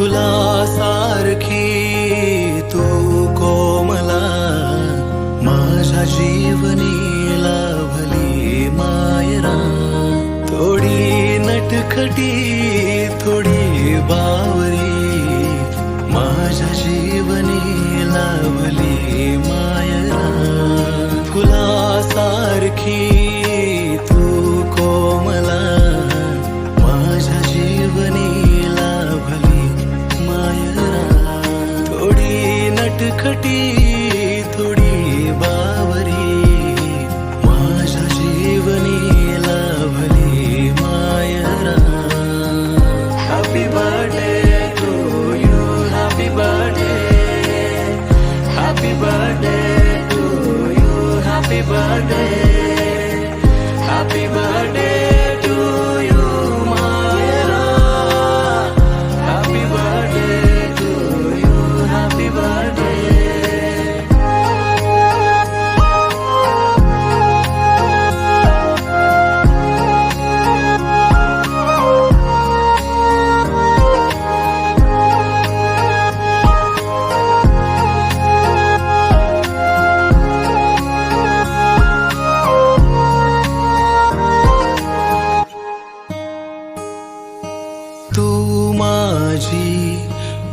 फुलासारखी तू कोमला माझ्या जीवनी लाभली मायरा. थोडी नटखटी थोडी बावरी माझ्या जीवनी लाभली थोडी थोडी बावरी. माझ्या जीवनी लाभली Myra. Happy birthday to you happy birthday happy birthday to you happy birthday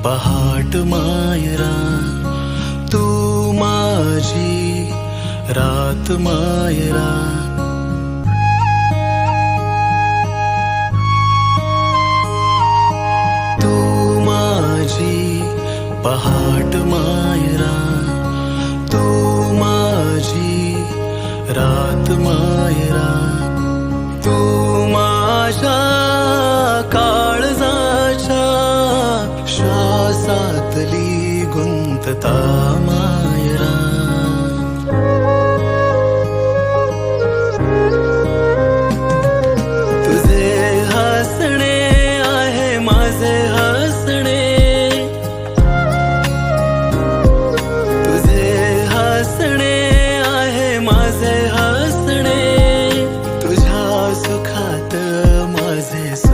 पहाट मायरा तू माझी रात मायरा. तू माझी पहाट मायरा तू माझी रात मायरा. तू माझे सुख